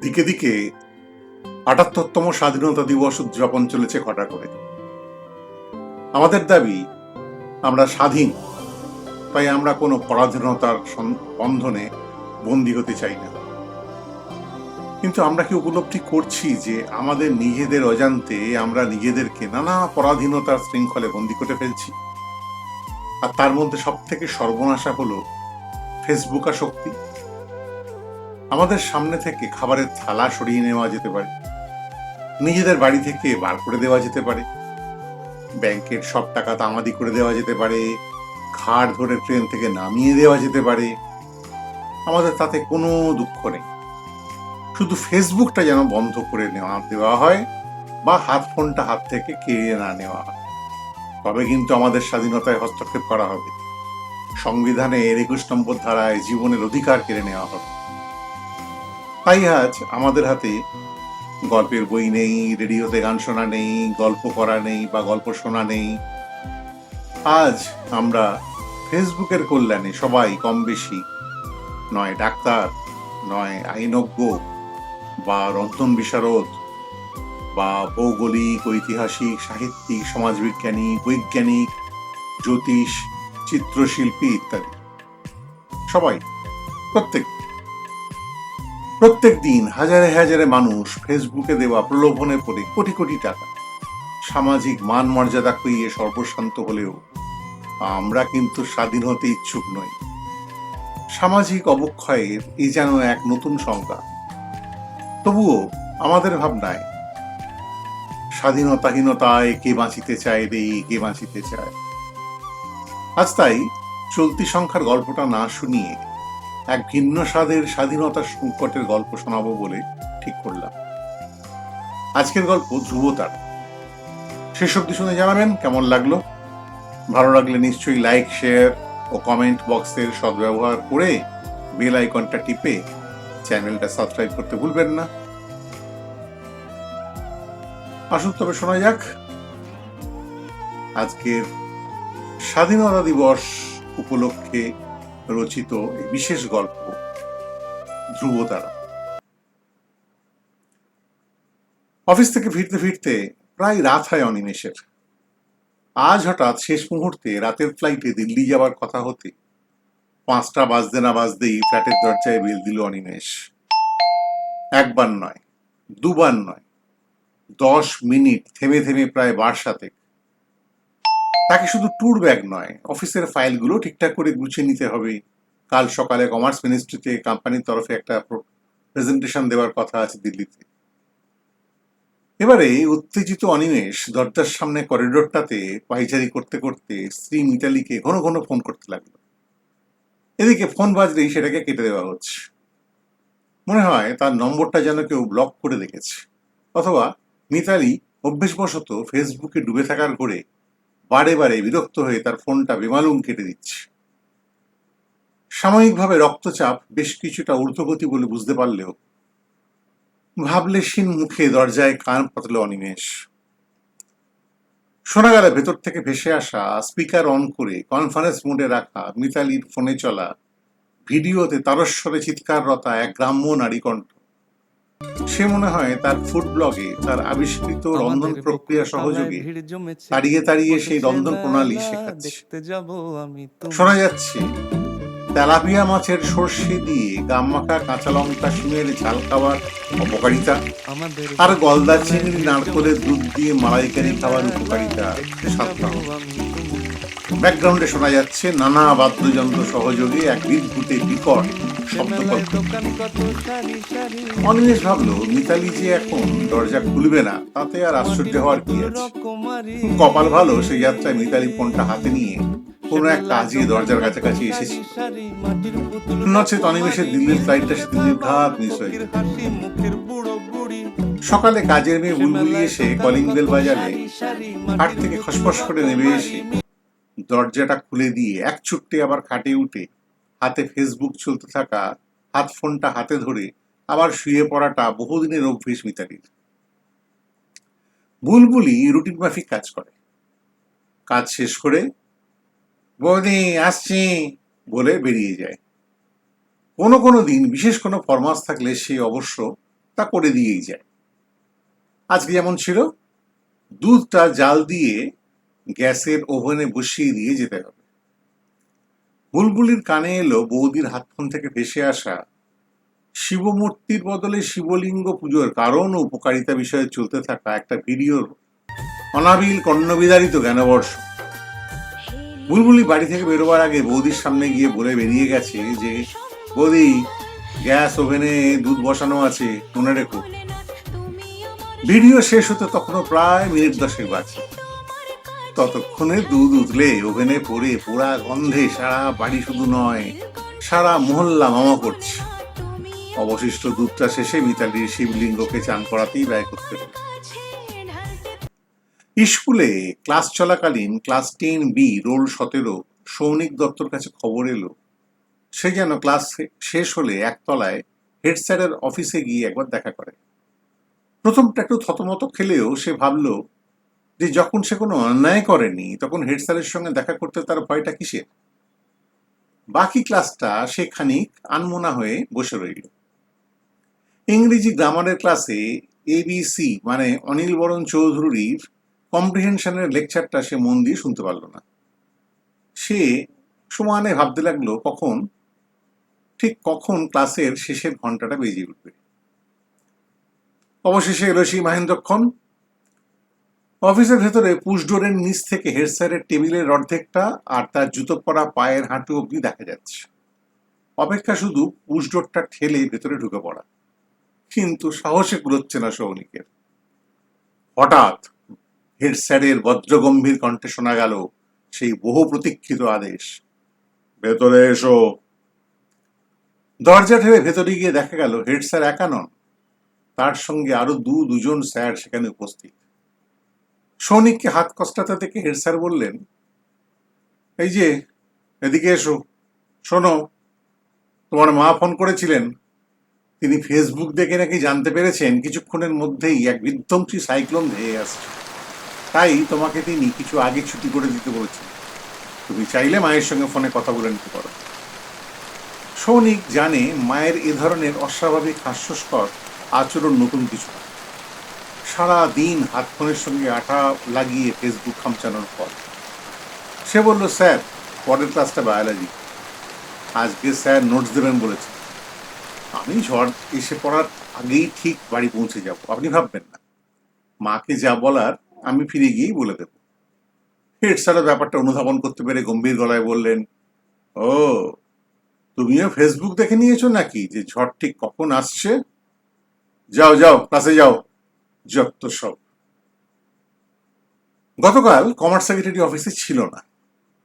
দিকে দিকে আটাত্তরতম স্বাধীনতা দিবস উদযাপন চলেছে ঘটা করে। আমাদের দাবি, আমরা স্বাধীন, তাই আমরা কোনো পরাধীনতার বন্ধনে বন্দী হতে চাই না। কিন্তু আমরা কি উপলব্ধি করছি যে আমাদের নিজেদের অজান্তে আমরা নিজেদেরকে নানা পরাধীনতার শৃঙ্খলে বন্দী করে ফেলছি? আর তার মধ্যে সব থেকে সর্বনাশা হলো ফেসবুক আসক্তি আমাদের সামনে থেকে খাবারের থালা সরিয়ে নেওয়া যেতে পারে। নিজেদের বাড়ি থেকে বার করে দেওয়া যেতে পারে। ব্যাংকের সব টাকা তামাদি করে দেওয়া যেতে পারে। ঘাড় ধরে ট্রেন থেকে নামিয়ে দেওয়া যেতে পারে। আমাদের তাতে কোনো দুঃখ নেই। শুধু ফেসবুকটা যেন বন্ধ করে নেওয়া, দেওয়া হয় বা হাত ফোনটা হাত থেকে কেড়ে না নেওয়া হয়। তবে কিন্তু আমাদের স্বাধীনতায় হস্তক্ষেপ করা হবে। সংবিধানের একুশ নম্বর ধারায় জীবনের অধিকার কেড়ে নেওয়া হবে। তাই আজ আমাদের হাতে গল্পের বই নেই, রেডিওতে গান শোনা নেই, গল্প করা নেই বা গল্প শোনা নেই। আজ আমরা ফেসবুকের কল্যাণে সবাই কম বেশি নয় ডাক্তার, নয় আইনজ্ঞ বা রন্ধন বিশারদ বা ভৌগোলিক, ঐতিহাসিক, সাহিত্যিক, সমাজবিজ্ঞানী, বৈজ্ঞানিক, জ্যোতিষ, চিত্রশিল্পী ইত্যাদি। সবাই, প্রত্যেক প্রত্যেক দিন হাজারে হাজারে মানুষ ফেসবুকে দেওয়া প্রলোভনে পড়ে কোটি কোটি টাকা। সামাজিক মান মর্যাদা খুইয়ে সর্বশান্ত হলেও আমরা কিন্তু স্বাধীন হতে ইচ্ছুক নই। সামাজিক অবক্ষয়ের এই যেন এক নতুন সংজ্ঞা। তবুও আমাদের ভাবনায় স্বাধীনতাহীনতায় কে বাঁচিতে চায় রে, কে বাঁচিতে চায়? আজ তাই চলতি সংখ্যার গল্পটা না শুনিয়ে এক ভিন্ন স্বাদের স্বাধীনতার সংকটের গল্প শোনাবো বলে ঠিক করলাম। আজকের গল্প ধ্রুবতার শেষ অব্দি শুনে জানাবেন কেমন লাগল? ভালো লাগলে নিশ্চয়ই লাইক শেয়ার ও কমেন্ট বক্সের সদ্ব্যবহার করে বেল আইকনটা টিপে চ্যানেলটা সাবস্ক্রাইব করতে ভুলবেন না। আসুন তবে শোনা যাক। আজকের স্বাধীনতা দিবস উপলক্ষে রচিত বিশেষ গল্প, ধ্রুবতারা। অফিস থেকে ফিরতে ফিরতে প্রায় রাত হয় অনিমেষের। আজ হঠাৎ শেষ মুহূর্তে রাতের ফ্লাইটে দিল্লি যাওয়ার কথা হতে পাঁচটা বাজতে না বাজতেই ফ্ল্যাটের দরজায় বেল দিল অনিমেষ। একবার নয়, দুবার নয়, দশ মিনিট থেমে থেমে প্রায় বার সাথে তাকে শুধু ট্যুর ব্যাগ নয়, অফিসের ফাইলগুলো ঠিকঠাক করে গুছিয়ে নিতে হবে। কাল সকালে কমার্স মিনিস্ট্রিতে কোম্পানির তরফে একটা প্রেজেন্টেশন দেওয়ার কথা আছে দিল্লিতে। এবারে উত্তেজিত অনিমেষ দরজার সামনে করিডোরটাতে পাইচারি করতে করতে স্ত্রী মিতালিকে ঘন ঘন ফোন করতে লাগল। এদিকে ফোন বাজলেই সেটাকে কেটে দেওয়া হচ্ছে। মনে হয় তার নম্বরটা যেন কেউ ব্লক করে রেখেছে। অথবা মিতালি অভ্যেসবশত ফেসবুকে ডুবে থাকার ঘরে বারে বারে বিরক্ত হয়ে তার ফোনটা বেমালুম কেটে দিচ্ছে। সাময়িকভাবে রক্তচাপ বেশ কিছুটা ঊর্ধ্বগতি বলে বুঝতে পারলেও ভাবলেশীন মুখে দরজায় কান পাতল অনিমেষ। শোনা গেল ভেতর থেকে ভেসে আসা স্পিকার অন করে কনফারেন্স মোডে রাখা মিতালির ফোনে চলা ভিডিওতে তারস্বরে চিৎকাররতা এক গ্রাম্য নারী কণ্ঠ। সে মনে হয় তার ফুড ব্লগে তার আবিষ্কৃত রন্ধন প্রক্রিয়া সহযোগে তাড়িয়ে তাড়িয়ে সেই রন্ধন প্রণালী শেখাচ্ছে। শোনা যাচ্ছে তেলাপিয়া মাছের সর্ষে দিয়ে গাম্মাখা কাঁচা লঙ্কা শিমের ঝাল খাওয়ার অপকারিতা আর গলদা চিংড়ি নারকলের দুধ দিয়ে মালাইকারি খাওয়ার উপকারিতা সাতটা ব্যাকগ্রাউন্ডে শোনা যাচ্ছে, নানা বাদ্যযন্ত্র সহযোগে এক বিদ্যুতে বিকট শব্দকল্প। অনিমেষ ভাবলো, মিতালি যে এখন দরজা খুলবে না, তাতে আর আশ্চর্য হওয়ার কি আছে? কপাল ভালো, সেই যাত্রায় মিতালি ফোনটা হাতে নিয়ে কোনো এক কাজে দরজার কাছাকাছি এসেছি। নচেত অনিমেষের দিল্লির ফ্লাইটটা সে দিল্লির মিস হয়ে সকালে কাজের মেয়ে বুলবুলি এসে কলিং বেল বাজালে হাট থেকে খসফস করে নেমে এসে দরজাটা খুলে দিয়ে এক ছুট্টে আবার খাটে উঠে হাতে ফেসবুক চলতে থাকা, হাত ফোনটা হাতে ধরে আবার শুয়ে পড়াটা বহুদিনের অভ্যেস মিতালির। বুলবুলি রুটিন মাফিক কাজ করে। কাজ শেষ করে, বৌদি, আসছি, বলে বেরিয়ে যায়। কোনো কোনো দিন বিশেষ কোনো ফরমাস থাকলে সে অবশ্য তা করে দিয়েই যায়। আজকে যেমন ছিল, দুধটা জাল দিয়ে গ্যাসের ওভেনে বসিয়ে দিয়ে যেতে হবে। বুলবুলির কানে এলো বৌদির হাত ফোন থেকে ভেসে আসা শিবমূর্তির বদলে শিবলিঙ্গ পুজোর কারণ ও উপকারিতা বিষয়ে চলতে থাকা একটা ভিডিওর অনাবিল কর্ণবিদারিত জ্ঞানবর্ষ। বুলবুলি বাড়ি থেকে বেরোবার আগে বৌদির সামনে গিয়ে বলে বেরিয়ে গেছে যে, বৌদি, গ্যাস ওভেনে দুধ বসানো আছে, মনে রেখো। ভিডিও শেষ হতে তখনও প্রায় মিনিট দশেক বাকি। ততক্ষণে দুধ উতলে ওভেনে পড়ে পোড়া গন্ধে সারা বাড়ি শুধু নয়, সারা মহল্লা মামা করছে। অবশিষ্ট দুধটা শেষে মিতালির শিবলিঙ্গকে চান করাতেই ব্যয় করতে স্কুলে ক্লাস চলাকালীন ক্লাস টেন বি রোল সতেরো সৌনিক দত্তর কাছে খবর এলো। সে যেন ক্লাস শেষ হলে একতলায় হেড স্যারের অফিসে গিয়ে একবার দেখা করে। প্রথমটা একটু থতমত খেলেও সে ভাবলো যে যখন সে কোনো অন্যায় করেনি, তখন হেড স্যারের সঙ্গে দেখা করতে তার ভয়টা কিসের? বাকি ক্লাসটা সে খানিক আনমোনা হয়ে বসে রইল। ইংরেজি গ্রামারের ক্লাসে এবিসি মানে অনিল বরণ চৌধুরীর কম্প্রিহেনশনের লেকচারটা সে মন দিয়ে শুনতে পারল না। সে সমানে ভাবতে লাগল, কখন? ঠিক কখন ক্লাসের শেষের ঘন্টাটা বেজে উঠবে? অবশেষে এলো সেই মহেন্দ্রক্ষণ? অফিসের ভেতরে পুশডোরের নিচ থেকে হেড স্যারের টেবিলের অর্ধেকটা আর তার জুতো পরা পায়ের হাঁটু অবধি দেখা যাচ্ছে। অপেক্ষা শুধু পুশডোরটা ঠেলে ভেতরে ঢুকে পড়া। কিন্তু সাহসে কুলোচ্ছে না সৌনিকের। হঠাৎ হেড স্যারের বজ্রগম্ভীর কণ্ঠে শোনা গেল সেই বহু প্রতীক্ষিত আদেশ। ভেতরে এসো। দরজা ঠেলে ভেতরে গিয়ে দেখা গেল হেড স্যার একা নন। তার সঙ্গে আরও দু দুজন স্যার সেখানে উপস্থিত। সৌনিককে হাত কষ্টাতে দেখে হেড স্যার বললেন, এই যে, এদিকে এসো। শোনো, তোমার মা ফোন করেছিলেন। তিনি ফেসবুক দেখে নাকি জানতে পেরেছেন কিছুক্ষণের মধ্যেই এক বিধ্বংসী সাইক্লোন ধেয়ে আসছে। তাই তোমাকে তিনি কিছু আগে ছুটি করে দিতে বলেছেন। তুমি চাইলে মায়ের সঙ্গে ফোনে কথা বলে নিতে পারো। সৌনিক জানে মায়ের এ ধরনের অস্বাভাবিক হাস্যস্কর আচরণ নতুন কিছু। সারা দিন হাত ফোনের সঙ্গে আঠা লাগিয়ে ফেসবুক খামচানোর পর। সে বলল, স্যার, পরের ক্লাসটা বায়োলজি। আজকে স্যার নোটস দেবেন বলেছে। আমি ঝড় এসে পড়ার আগেই ঠিক বাড়ি পৌঁছে যাব, আপনি ভাববেন না। মাকে যা বলার, আমি ফিরে গিয়েই বলে দেব। হেড স্যারও ব্যাপারটা অনুধাবন করতে পেরে গম্ভীর গলায় বললেন, ও, তুমিও ফেসবুক দেখে নিয়েছো নাকি যে ঝড় ঠিক কখন আসছে? যাও যাও, ক্লাসে যাও। যত সব। গতকাল কমার্স সেক্রেটারি অফিসে ছিল না।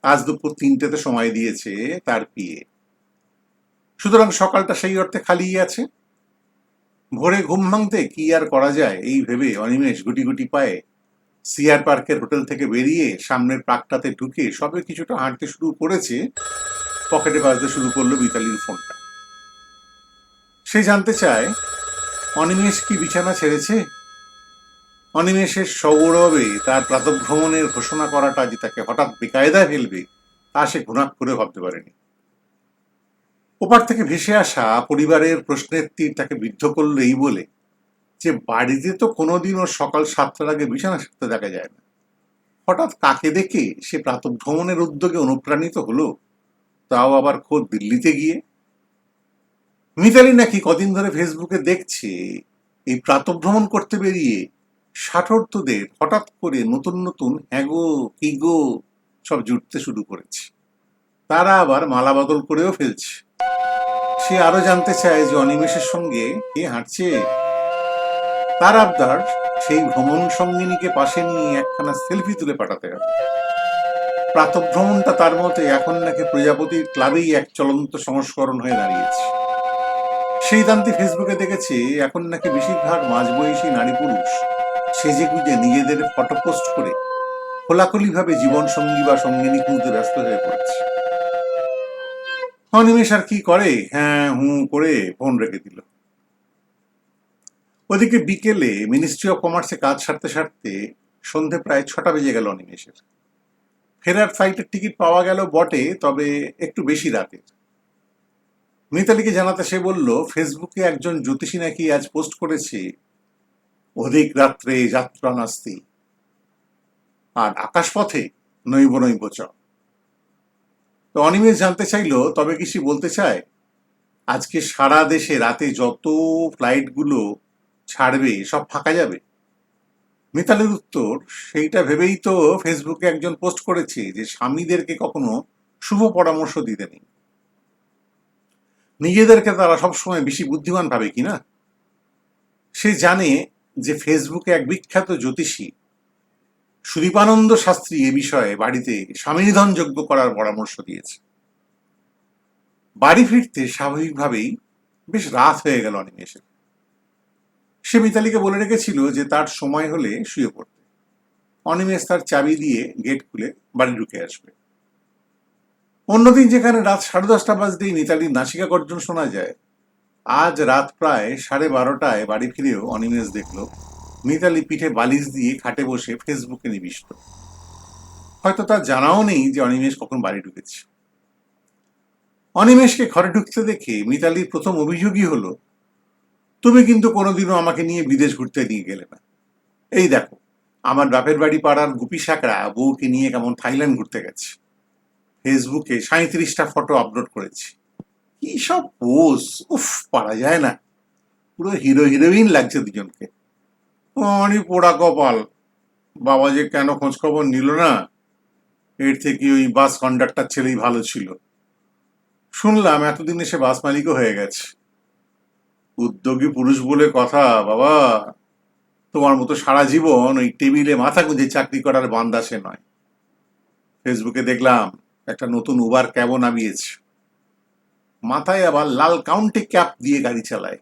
আজ দুপুর তিনটেতে সময় দিয়েছে তার পিএ সুতরাং সকালটা সেই অর্থে খালিই আছে। ভোরে ঘুম ভাঙতে কি আর করা যায় এই ভেবে অনিমেষ গুটি গুটি পায়ে সিআর পার্কের হোটেল থেকে বেরিয়ে সামনের পার্কটাতে ঢুকে সবে কিছুটা হাঁটতে শুরু করেছে। পকেটে বাজতে শুরু করল মিতালির ফোনটা। সে জানতে চায়, অনিমেষ কি বিছানা ছেড়েছে? অনিমেষের সৌরভে তার প্রাতভ্রমণের ঘোষণা করাটা যে তাকে হঠাৎ বেকায়দায় ফেলবে, তা সে ঘুণাক করে ভাবতে পারেনি। ওপার থেকে ভেসে আসা পরিবারের প্রশ্নের তীর তাকে বিদ্ধ করল এই বলে যে, বাড়িতে তো কোনোদিন কোনোদিনও সকাল সাতটার আগে বিছানা সারতে দেখা যায় না। হঠাৎ কাকে দেখে সে প্রাতভ্রমণের উদ্যোগে অনুপ্রাণিত হলো, তাও আবার খোদ দিল্লিতে গিয়ে? মিতালি নাকি কদিন ধরে ফেসবুকে দেখছে, এই প্রাতভ্রমণ করতে বেরিয়ে ষাঠর্তদের হঠাৎ করে নতুন নতুন হ্যাগো কিগো সব জুটতে শুরু করেছে। তারা আবার মালা বদল করেও ফেলছে। সে আরও জানতে চায় যে অনিমেষের সঙ্গে কে হাঁটছে। তার আবদার সেই ভ্রমণ সঙ্গিনীকে পাশে নিয়ে একখানা সেলফি তুলে পাঠাতে হবে। প্রাতভ্রমণটা তার মতে এখন নাকি প্রজাপতির ক্লাবেই এক চলন্ত সংস্করণ হয়ে দাঁড়িয়েছে। সেই দান্তি ফেসবুকে দেখেছে, এখন নাকি বেশিরভাগ মাঝবয়সী নারী পুরুষ সেজে গুজে নিজেদের ফটো পোস্ট করে খোলাখুলি ভাবে জীবন সঙ্গী বা সঙ্গিনী খুঁজতে ব্যস্ত হয়ে পড়েছে। অনিমেষ আর কি করে? হ্যাঁ হুঁ করে ফোন রেখে দিল। ওদিকে বিকেলে মিনিস্ট্রি অফ কমার্সে কাজ সারতে সারতে সন্ধে প্রায় ছটা বেজে গেল অনিমেষের। ফেরার ফ্লাইটের টিকিট পাওয়া গেল বটে, তবে একটু বেশি রাতের মিতালিকে জানাতে সে বলল, ফেসবুকে একজন জ্যোতিষী নাকি আজ পোস্ট করেছে অধিক রাত্রে যাত্রা নাস্তি। আর আকাশপথে নৈব নৈব চ তো অনিমেষ জানতে চাইলো, তবে কি সে বলতে চায়, আজকে সারা দেশে রাতে যত ফ্লাইটগুলো ছাড়বে, সব ফাঁকা যাবে? মিতালের উত্তর, সেইটা ভেবেই তো ফেসবুকে একজন পোস্ট করেছে যে স্বামীদেরকে কখনো শুভ পরামর্শ দিতে নেই। নিজেদেরকে তারা সবসময় বেশি বুদ্ধিমান ভাবে কিনা? সে জানে যে ফেসবুকে এক বিখ্যাত জ্যোতিষী, সুদীপানন্দ শাস্ত্রী এ বিষয়ে বাড়িতে স্বামীনিধন যোগ্য করার পরামর্শ দিয়েছে। বাড়ি ফিরতে স্বাভাবিকভাবেই বেশ রাত হয়ে গেল অনিমেষের। সে মিতালিকে বলে রেখেছিল যে তার সময় হলে শুয়ে পড়তে। অনিমেষ তার চাবি দিয়ে গেট খুলে বাড়ি ঢুকে আসবে। অন্যদিন যেখানে রাত সাড়ে দশটা বাজতেই মিতালির নাসিকা গর্জন শোনা যায় আজ রাত প্রায় সাড়ে বারোটায় বাড়ি ফিরেও অনিমেষ দেখল, মিতালি পিঠে বালিশ দিয়ে খাটে বসে ফেসবুকে নিবিষ্ট। হয়তো তার জানাও নেই যে অনিমেষ কখন বাড়ি ঢুকেছে। অনিমেষকে ঘরে ঢুকতে দেখে মিতালির প্রথম অভিযোগই হলো, তুমি কিন্তু কোনোদিনও আমাকে নিয়ে বিদেশ ঘুরতে নিয়ে গেলে না। এই দেখো, আমার বাপের বাড়ি পাড়ার গুপি শাকরা বউকে নিয়ে কেমন থাইল্যান্ড ঘুরতে গেছে। ফেসবুকে সাঁত্রিশটা ফটো আপলোড করেছি। কি সব পোজ উফ, পারা যায় না। পুরো হিরো হিরোইন লাগছে দুজনকে। অনেক পোড়া কপাল। বাবা যে কেন খোঁজ খবর নিল না? এর থেকে ওই বাস কন্ডাক্টর ছেলেই ভালো ছিল। শুনলাম এতদিন সে বাস মালিকও হয়ে গেছে। উদ্যোগী পুরুষ বলে কথা, বাবা। তোমার মতো সারা জীবন ওই টেবিলে মাথা গুঁজে চাকরি করার বান্দা সে নয় ফেসবুকে দেখলাম একটা নতুন উবার ক্যাবও নামিয়েছে। মাথায় আবার লাল কাউন্টি ক্যাপ দিয়ে গাড়ি চালায়।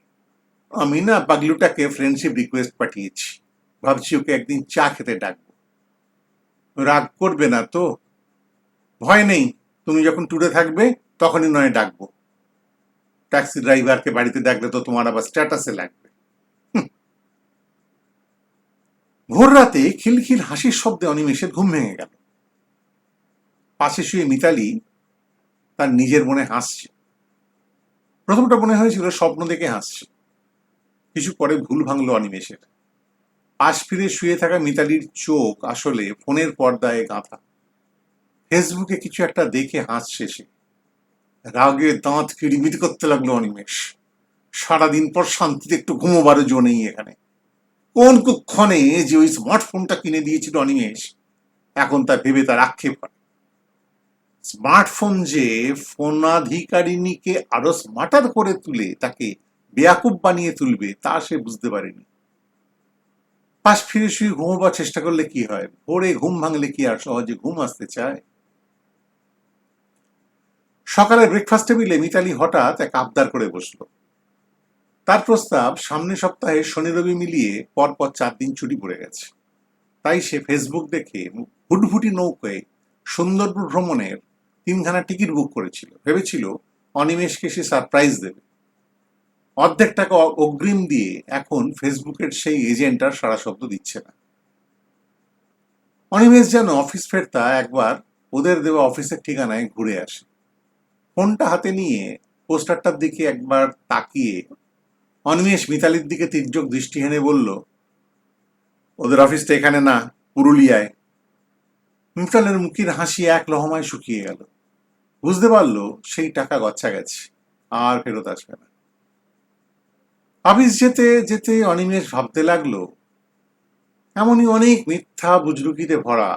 আমি না পাগলুটাকে ফ্রেন্ডশিপ রিকোয়েস্ট পাঠিয়েছি। ভাবছি ওকে একদিন চা খেতে ডাকবো। রাগ করবে না তো? ভয় নেই। তুমি যখন ট্যুরে থাকবে, তখনই নয় ডাকবো। ট্যাক্সি ড্রাইভারকে বাড়িতে ডাকলে তো তোমার আবার স্ট্যাটাসে লাগবে। ভোর রাতে খিলখিল হাসির শব্দে অনিমেষের ঘুম ভেঙে গেল। পাশে শুয়ে মিতালি তার নিজের মনে হাসছে। প্রথমটা মনে হয়েছিল স্বপ্ন দেখে হাসছে। কিছু পরে ভুল ভাঙলো অনিমেষের। পাশ ফিরে শুয়ে থাকা মিতালির চোখ আসলে ফোনের পর্দায় গাঁথা। ফেসবুকে কিছু একটা দেখে হাসছে সে। রাগে দাঁত কিড়িমিট করতে লাগল অনিমেষ। সারাদিন পর শান্তিতে একটু ঘুমোবারও জো নেই এখানে। কোন কুক্ষণে যে ওই স্মার্টফোনটা কিনে দিয়েছিল অনিমেষ, এখন তা ভেবে তার আক্ষেপ হয়। স্মার্টফোন যে ফোনাধিকারিণীকে আরও স্মার্টার করে তুলে তাকে বেয়াকুব বানিয়ে তুলবে, তা সে বুঝতে পারেনি। পাশ ফিরে শুয়ে ঘুমোবার চেষ্টা করলে কি হয়? ভোরে ঘুম ভাঙলে কি আর সহজে ঘুম আসতে চায়? সকালে ব্রেকফাস্ট টেবিলে মিতালি হঠাৎ এক আবদার করে বসল। তার প্রস্তাব সামনে সপ্তাহে শনি রবি মিলিয়ে পরপর চার দিন ছুটি পড়ে গেছে। তাই সে ফেসবুক দেখে হুটভুটি নৌকায় সুন্দরপুর ভ্রমণের তিনখানা টিকিট বুক করেছিল। ভেবেছিল অনিমেষকে সে সারপ্রাইজ দেবে। অর্ধেক টাকা অগ্রিম দিয়ে এখন ফেসবুকের সেই এজেন্ট আর সারা শব্দ দিচ্ছে না। অনিমেষ যেন অফিস ফেরতা একবার ওদের দেওয়া অফিসের ঠিকানায় ঘুরে আসে। ফোনটা হাতে নিয়ে পোস্টারটার দিকে একবার তাকিয়ে অনিমেষ মিতালির দিকে তির্যক দৃষ্টি হেনে বলল, ওদের অফিসটা এখানে না, পুরুলিয়ায়। মিতালের মুখের হাসি এক লহমায় শুকিয়ে গেল। বুঝতে পারল সেই টাকা গচ্ছা গেছে, আর ফেরত আসবে না। অফিস যেতে যেতে অনিমেষ ভাবতে লাগল, এমনই অনেক মিথ্যা বুজরুকিতে ভরা।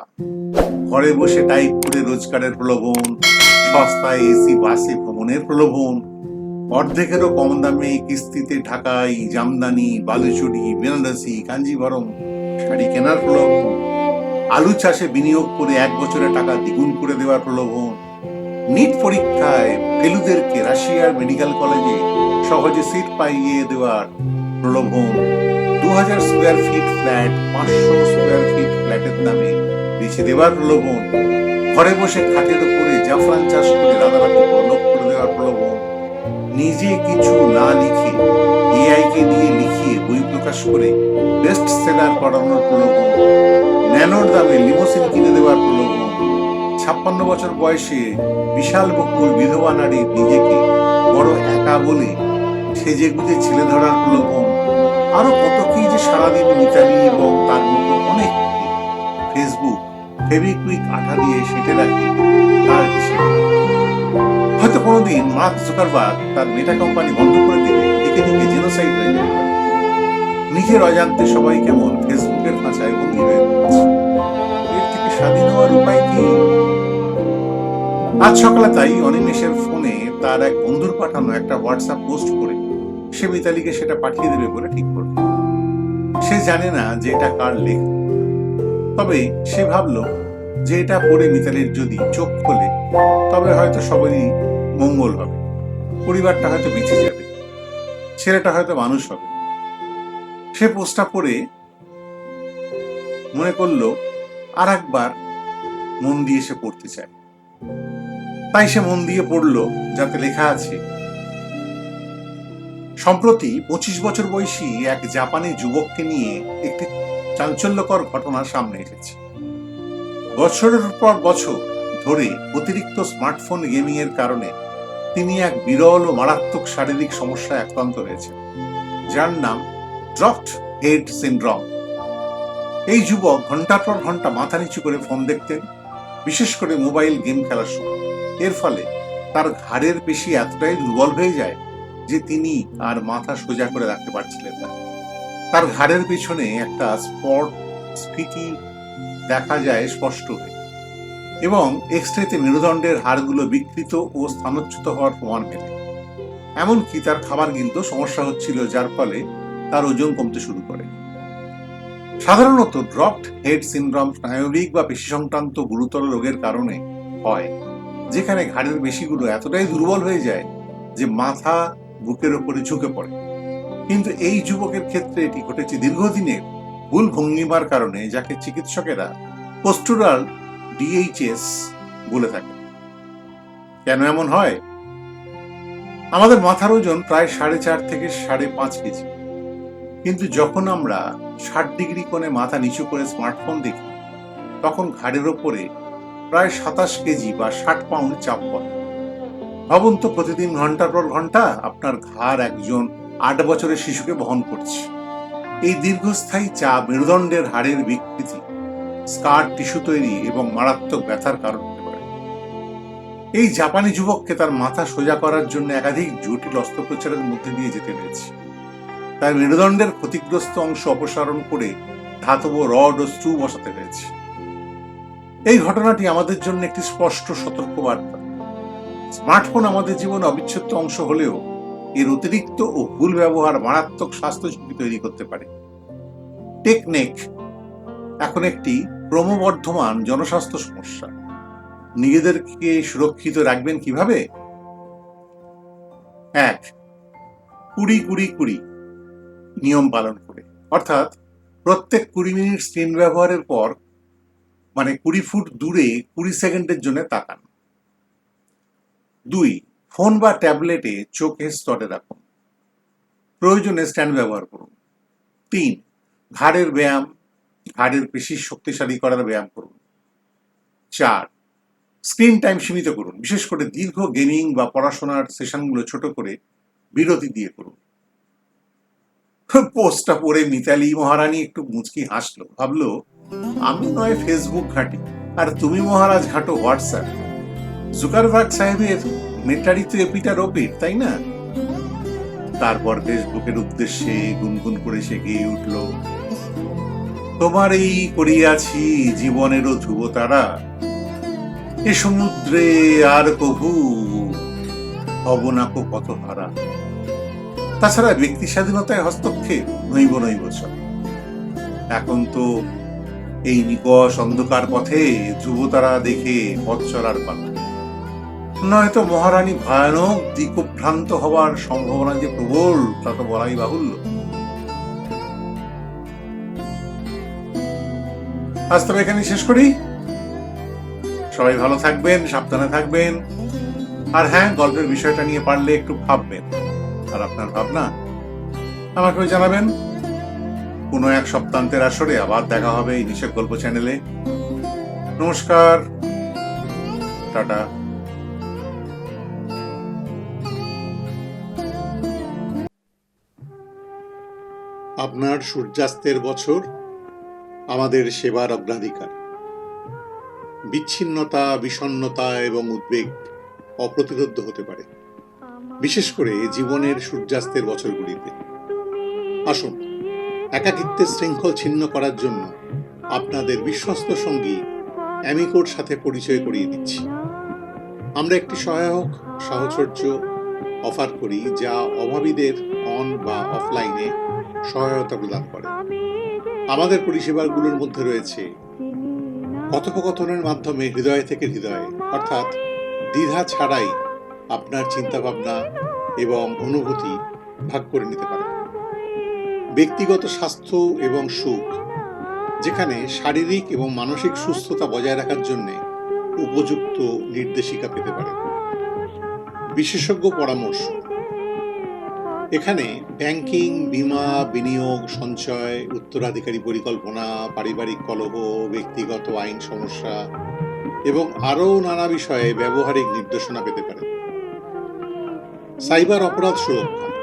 ঘরে বসে টাইপ করে রোজগারের প্রলোভন, সস্তায় এসি, বাসে ভ্রমণের প্রলোভন, অর্ধেকেরও কম দামে কিস্তিতে ঢাকাই জামদানি, বালুচুরি, বেনারসি কাঞ্জিভরম শাড়ি কেনার প্রলোভন, আলু চাষে বিনিয়োগ করে এক বছরে টাকা দ্বিগুণ করে দেওয়ার প্রলোভন নিট পরীক্ষায় ফেলুদেরকে রাশিয়ার মেডিকেল কলেজে সহজে সিট পাইয়ে দেওয়ার প্রলোভন। দু হাজার স্কোয়ার ফিট ফ্ল্যাট, পাঁচশো স্কোয়ার ফিট ফ্ল্যাটের দামে বেছে দেওয়ার প্রলোভন। ঘরে বসে খাটের উপরে জাফরান চাষ করে রাতারাতি বন্ধক করে দেওয়ার প্রলোভন। নিজে কিছু না লিখে এআই কে দিয়ে লিখিয়ে বই প্রকাশ করে বেস্ট সেলার করানোর প্রলোভন। ন্যানোর দামে লিমোসিন কিনে দেওয়ার প্রলোভন। ছাপ্পান্ন বছর বয়সে বিশাল বকুল বিধবা নারী নিজেকে বড় একা বলে সেজে গুজে ছেলে ধরার প্রলোভন। আরও কত কি যে সারাদিন মিতালি এবং তার মতো অনেক। ফেসবুক ফেবিকুইক আঠা দিয়ে সেটে রাখে তার হয়তো কোনোদিন মার্ক জুকারবার্গ তার মেটা কোম্পানি বন্ধ করে দিলে দিকে দিকে জেনোসাইড হয়ে যাবে। নিজের অজান্তে সবাই কেমন ফেসবুকের খাঁচায় বন্দী হয়ে পড়েছে। এর থেকে স্বাধীন হওয়ার উপায় কি? আজ সকালে তাই অনিমেষের ফোনে তার এক বন্ধুর পাঠানো একটা হোয়াটসঅ্যাপ পোস্ট করে সে মিতালিকে সেটা পাঠিয়ে দেবে বলে ঠিক করল। সে জানে না যে এটা কার লেখ। তবে সে ভাবল যে এটা পড়ে মিতালির যদি চোখ খোলে, তবে হয়তো সবারই মঙ্গল হবে। পরিবারটা হয়তো বেঁচে যাবে। ছেলেটা হয়তো মানুষ হবে। সে পোস্টটা পড়ে মনে করল আর একবার মন দিয়ে সে পড়তে চায়। তাই সে মন দিয়ে পড়ল, যাতে লেখা আছে, সম্প্রতি পঁচিশ বছর বয়সী এক জাপানি যুবককে নিয়ে একটি চাঞ্চল্যকর ঘটনা সামনে এসেছে। বছরের পর বছর ধরে অতিরিক্ত স্মার্টফোন গেমিং এর কারণে তিনি এক বিরল ও মারাত্মক শারীরিক সমস্যায় আক্রান্ত হয়েছেন, যার নাম ড্রফট হেড সিন্ড্রম। এই যুবক ঘণ্টার পর ঘণ্টা মাথা নিচু করে ফোন দেখতেন, বিশেষ করে মোবাইল গেম খেলার সময়। এর ফলে তার ঘাড়ের পেশি এতটাই দুর্বল হয়ে যায় যে তিনি আর মাথা সোজা করে রাখতে পারছিলেন না। তার ঘাড়ের পেছনে একটা স্পট স্ফীতি দেখা যায় স্পষ্ট হয়ে। এবং এক্সরেতে মেরুদণ্ডের হাড়গুলো বিকৃত ও স্থানচ্যুত হওয়ার প্রমাণ মেলে। এমনকি তার খাবার কিন্তু সমস্যা হচ্ছিল, যার ফলে তার ওজন কমতে শুরু করে। সাধারণত ড্রপড হেড সিনড্রোম স্নায়বিক বা পেশি সংক্রান্ত গুরুতর রোগের কারণে হয়। যেখানে ঘাড়ের পেশিগুলো এতটাই দুর্বল হয়ে যায় যে মাথা বুকের ওপরে ঝুঁকে পড়ে। কিন্তু এই যুবকের ক্ষেত্রে এটি ঘটেছে দীর্ঘদিনের ভুল ভঙ্গিমার কারণে, যাকে চিকিৎসকেরা পোস্টুরাল ডিএইচএস বলে থাকে। কেন এমন হয়? আমাদের মাথার ওজন প্রায় সাড়ে চার থেকে সাড়ে পাঁচ কেজি। কিন্তু যখন আমরা ষাট ডিগ্রি কোণে মাথা নিচু করে স্মার্টফোন দেখি, তখন ঘাড়ের ওপরে প্রায় সাতাশ কেজি বা ষাট পাউন্ড চাপ পড়ে। ভাবুন তো, প্রতিদিন ঘণ্টার পর ঘণ্টা আপনার ঘাড় একজন আট বছরের শিশুকে বহন করছে। এই দীর্ঘস্থায়ী চাপ মেরুদণ্ডের হাড়ের বিকৃতি, স্কার টিস্যু তৈরি এবং মারাত্মক ব্যথার কারণ হতে পারে। এই জাপানি যুবককে তার মাথা সোজা করার জন্য একাধিক জটিল অস্ত্রোপচারের মধ্যে দিয়ে যেতে হয়েছে। তার মেরুদণ্ডের ক্ষতিগ্রস্ত অংশ অপসারণ করে ধাতব রড ও স্ক্রু বসাতে হয়েছে। এই ঘটনাটি আমাদের জন্য একটি স্পষ্ট সতর্কবার্তা। স্মার্টফোন আমাদের জীবনে অবিচ্ছেদ্য অংশ হলেও এর অতিরিক্ত ও ভুল ব্যবহার মারাত্মক স্বাস্থ্য ঝুঁকি তৈরি করতে পারে। টেকনেক এখন একটি ক্রমবর্ধমান জনস্বাস্থ্য সমস্যা। নিজেদেরকে সুরক্ষিত রাখবেন কীভাবে? এক, কুড়ি কুড়ি কুড়ি নিয়ম পালন করে। অর্থাৎ প্রত্যেক কুড়ি মিনিট স্ক্রিন ব্যবহারের পর মানে কুড়ি ফুট দূরে কুড়ি সেকেন্ডের জন্য তাকান। দুই, ফোন বা ট্যাবলেটে চোখের স্তরে রাখুন। প্রয়োজনে স্ট্যান্ড ব্যবহার করুন। তিন, ঘাড়ের ব্যায়াম, ঘাড়ের পেশি শক্তিশালী করার ব্যায়াম করুন। চার, স্ক্রিন টাইম সীমিত করুন। বিশেষ করে দীর্ঘ গেমিং বা পড়াশোনার সেশনগুলো ছোট করে বিরতি দিয়ে করুন। পোস্টটা পড়ে মিতালি মহারানী একটু মুচকি হাসলো, ভাবলো আমি নয় ফেসবুক ঘাঁটি, আর তুমি মহারাজ ঘাটো হোয়াটসঅ্যাপ জুকারবার্গ সাহেবের মেটারি তো এপিটার ওপিট তাই না? তারপর ফেসবুকের উদ্দেশ্যে গুনগুন করে সে গিয়ে উঠল। তোমার এই করিয়াছি জীবনেরও ধ্রুব তারা এ সমুদ্রে আর কভু অবনাক পথ হারা। তাছাড়া ব্যক্তি স্বাধীনতায় হস্তক্ষেপ নৈব চল। এখন তো এই নিকষ অন্ধকার পথে ধ্রুবতারা দেখে পথ চলার পালা। নয়তো মহারানী ভয়ানক দিকভ্রান্ত হওয়ার সম্ভাবনা যে প্রবল, তা তো বলাই বাহুল্য। আজ তবে এখানে শেষ করি। সবাই ভালো থাকবেন, সাবধানে থাকবেন। আর হ্যাঁ গল্পের বিষয়টা নিয়ে পারলে একটু ভাববেন। আর আপনার ভাবনা, আমাকেও জানাবেন। কোনো এক সপ্তান্তের আসরে আবার দেখা হবে এই নিষেধ গল্প চ্যানেলে। নমস্কার। টাটা। আপনার সূর্যাস্তের বছর, আমাদের সেবার অগ্রাধিকার। বিচ্ছিন্নতা, বিষণ্নতা এবং উদ্বেগ অপ্রতিরোধ হতে পারে। বিশেষ করে জীবনের সূর্যাস্তের বছরগুলিতে। আসুন। একাকিত্বের শৃঙ্খল ছিন্ন করার জন্য আপনাদের বিশ্বস্ত সঙ্গী অ্যামিকোর সাথে পরিচয় করিয়ে দিচ্ছি। আমরা একটি সহায়ক, সাহচর্য অফার করি যা অভাবীদের অন বা অফলাইনে সহায়তা প্রদান করে। আমাদের পরিষেবাগুলোর মধ্যে রয়েছে কথোপকথনের মাধ্যমে হৃদয় থেকে হৃদয়ে, অর্থাৎ দ্বিধা ছাড়াই আপনার চিন্তাভাবনা এবং অনুভূতি ভাগ করে নিতে পারেন। ব্যক্তিগত স্বাস্থ্য এবং সুখ, যেখানে শারীরিক এবং মানসিক সুস্থতা বজায় রাখার জন্য উপযুক্ত নির্দেশিকা পেতে পারেন বিশেষজ্ঞ পরামর্শ, এখানে ব্যাংকিং, বীমা, বিনিয়োগ, সঞ্চয়, উত্তরাধিকারী পরিকল্পনা, পারিবারিক কলহ, ব্যক্তিগত আইন সমস্যা এবং আরও নানা বিষয়ে ব্যবহারিক নির্দেশনা পেতে পারেন সাইবার অপরাধ সুরক্ষা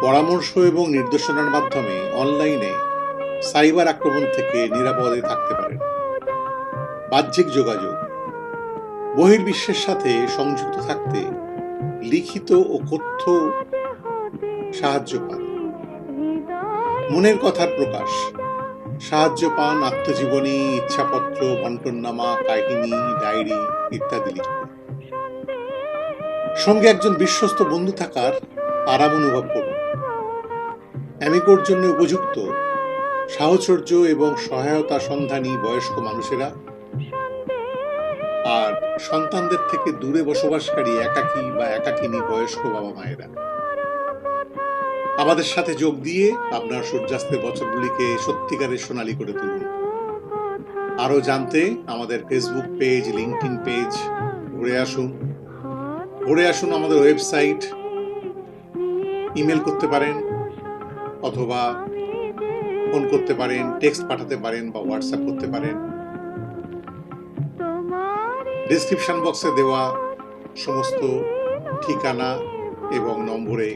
পরামর্শ এবং নির্দেশনার মাধ্যমে অনলাইনে সাইবার আক্রমণ থেকে নিরাপদে থাকতে পারেন। বাহ্যিক যোগাযোগ, বহির্বিশ্বের সাথে সংযুক্ত থাকতে লিখিত ও কথ্য সাহায্য পান। মনের কথার প্রকাশ, সাহায্য পান, আত্মজীবনী, ইচ্ছাপত্র, বন্টননামা, কাহিনী, ডায়েরি ইত্যাদি লিখতে। সঙ্গে একজন বিশ্বস্ত বন্ধু থাকার আরাম অনুভব করুন। অ্যামিকোর জন্য উপযুক্ত, সাহচর্য এবং সহায়তা সন্ধানী বয়স্ক মানুষেরা আর সন্তানদের থেকে দূরে বসবাসকারী একাকী বা একাকিনী বয়স্ক বাবা মায়েরা। আমাদের সাথে যোগ দিয়ে আপনার সূর্যাস্তের বছরগুলিকে সত্যিকারের সোনালী করে তুলুন। আরও জানতে আমাদের ফেসবুক পেজ লিঙ্কডিন পেজ ঘুরে আসুন। ঘুরে আসুন আমাদের ওয়েবসাইট ইমেল করতে পারেন। অথবা ফোন করতে পারেন, টেক্সট পাঠাতে পারেন বা হোয়াটসঅ্যাপ করতে পারেন। ডিসক্রিপশন বক্সে দেওয়া সমস্ত ঠিকানা এবং নম্বরে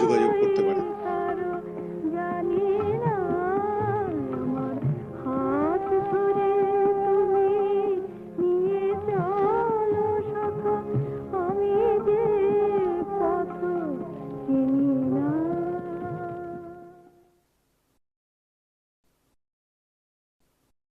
যোগাযোগ করতে পারেন।